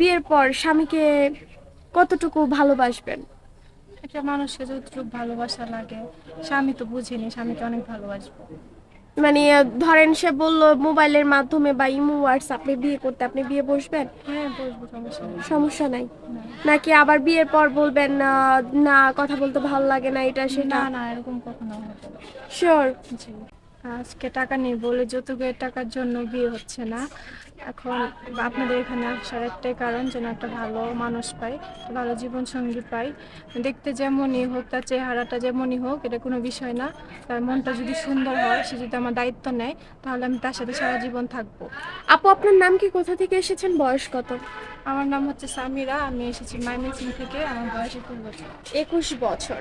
বিয়ের পর স্বামীকে কতটুকু ভালোবাসবেন? একটা মানুষকে যতটুকু ভালোবাসা লাগে স্বামী তো বুঝিনি স্বামীকে অনেক ভালোবাসবো। মানে ধরেন সে বলল মোবাইলের মাধ্যমে বা ইমো হোয়াটসঅ্যাপে বিয়ে করতে আপনি বিয়ে বসবেন? হ্যাঁ বসবো সমস্যা নেই। সমস্যা নাই? নাকি আবার বিয়ের পর বলবেন না কথা বলতে ভালো লাগে না এটা সেটা? না না এরকম কখনো শিওর জি। আজকে টাকা নেই বলে যৌতুকের টাকার জন্য বিয়ে হচ্ছে না। এখন আপনাদের এখানে আসার একটাই কারণ যেন একটা ভালো মানুষ পাই ভালো জীবন সঙ্গী পাই। দেখতে যেমনই হোক তার চেহারাটা যেমনই হোক এটা কোনো বিষয় না। তার মনটা যদি সুন্দর হয় সে যদি আমার দায়িত্ব নেয় তাহলে আমি তার সাথে সারা জীবন থাকব। আপু আপনার নাম কি? কোথা থেকে এসেছেন? বয়স কত? আমার নাম হচ্ছে সামিরা আমি এসেছি ময়মনসিং থেকে আমার বয়স একুশ বছর। একুশ বছর।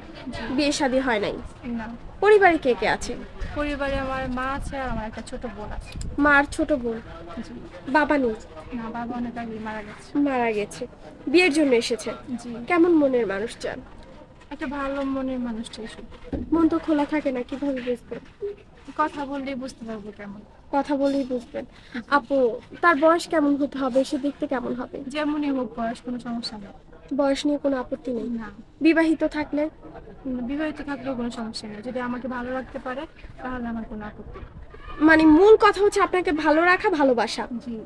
বিয়ে শাদী হয় নাই? না। পরিবারে কে কে আছে? পরিবারে আমার মা আছে আর আমার একটা ছোট বোন আছে। মার ছোট বোন? জি। বাবা নেই? না বাবা অনেক আগে মারা গেছে। মারা গেছে। বিয়ের জন্য এসেছে? জি। কেমন মনের মানুষ চান? একটা ভালো মনের মানুষটাই শুধু। মন তো খোলা থাকে না কীভাবে বুঝবেন? কথা বললেই বুঝতে পারব কেমন। কথা বলেই বুঝবেন। আপু তার বয়স কেমন হতে হবে? সে দেখতে কেমন হবে? যেমনই হোক বয়স কোনো সমস্যা নেই। বয়স নিয়ে কোনো আপত্তি নেই। না। বিবাহিত থাকলে? বিবাহিত থাকলেও কোনো সমস্যা নেই। যদি আমাকে ভালো রাখতে পারে তাহলে আমার কোনো আপত্তি নেই। মানে মূল কথা হচ্ছে আপনাকে ভালো রাখা ভালোবাসা। জি।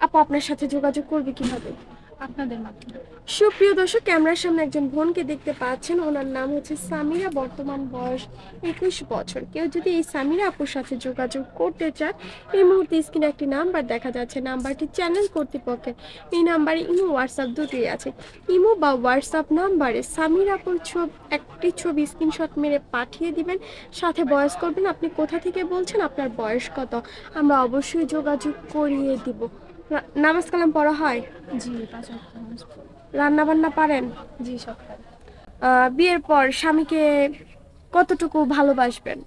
আপু আপনার সাথে যোগাযোগ করবে কীভাবে? আপনাদের মাধ্যমে। সুপ্রিয় দর্শক, ক্যামেরার সামনে একজন বোনকে দেখতে পাচ্ছেন। ওনার নাম হচ্ছে সামিরা। বর্তমান বয়স একুশ বছর। কেউ যদি এই সামিরা আপুর সাথে যোগাযোগ করতে চায় এই মুহূর্তে স্ক্রিনে একটি নাম্বার দেখা যাচ্ছে। নাম্বারটি চ্যানেল কর্তৃপক্ষের। এই নাম্বারে ইমো, হোয়াটসঅ্যাপ দুটোই আছে। ইমো বা হোয়াটসঅ্যাপ নাম্বারে সামিরা আপুর ছবি একটি ছবি স্ক্রিনশট মেরে পাঠিয়ে দিবেন। সাথে বয়স করবেন। আপনি কোথা থেকে বলছেন? আপনার বয়স কত? আমরা অবশ্যই যোগাযোগ করিয়ে দিব। নামাজ কালাম পড়া হয়? জি। রান্না বান্না পারেন? জি সকালে আহ, বিয়ের পর স্বামীকে কতটুকু ভালোবাসবেন?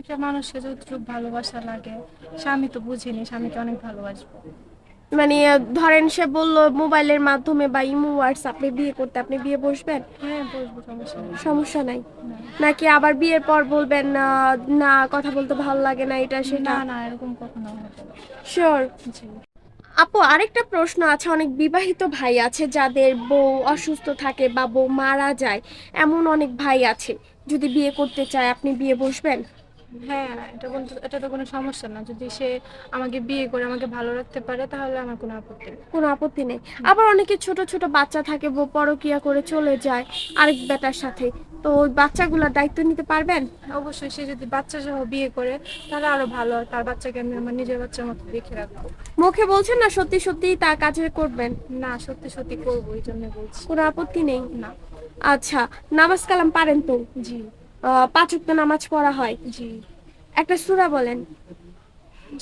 একটা মানুষকে যতটুকু ভালোবাসা লাগে স্বামী তো বুঝিনি স্বামীকে অনেক ভালোবাসবো। মানে ধরেন সে বলল মোবাইলের মাধ্যমে বা ইমো হোয়াটসঅ্যাপে বিয়ে করতে আপনি বিয়ে বসবেন? হ্যাঁ বসবো সমস্যা নেই। সমস্যা নাই? নাকি আবার বিয়ের পর বলবেন না কথা বলতে ভালো লাগে না এটা সেটা? না না এরকম কখনো না। শিওর আপু আরেকটা প্রশ্ন আছে। অনেক বিবাহিত ভাই আছে যাদের বউ অসুস্থ থাকে বা বউ মারা যায় এমন অনেক ভাই আছে। যদি বিয়ে করতে চায় আপনি বিয়ে বসবেন? হ্যাঁ এটা বলতে এটা তো কোনো সমস্যা না। যদি সে আমাকে বিয়ে করে আমাকে ভালো রাখতে পারে তাহলে আমার কোনো আপত্তি নেই। কোনো আপত্তি নেই। আবার অনেকে ছোট ছোট বাচ্চা থাকে বউ পরকিয়া করে চলে যায় আরেক বেটার সাথে। তো ওই বাচ্চাগুলোর দায়িত্ব নিতে পারবেন? অবশ্যই সে যদি বাচ্চা সহ বিয়ে করে তাহলে আরও ভালো হয়। তার বাচ্চাকে আমি আমার নিজের বাচ্চার মতো দেখে রাখব। মুখে বলছেন না সত্যি সত্যি তা কাজে করবেন? না সত্যি সত্যি করব এই জন্য বলছি। কোনো আপত্তি নেই? না। আচ্ছা নামাজ কালাম পারেন তো? জি। পাঁচ ওয়াক্ত নামাজ পড়া হয়? জি। একটা সূরা বলেন।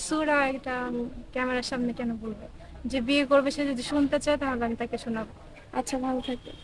সুরা এটা ক্যামেরার সামনে কেন বলব? যে বিয়ে করবে সে যদি শুনতে চায় তাহলে আমি তাকে শোনাবো। আচ্ছা ভালো থাকবেন।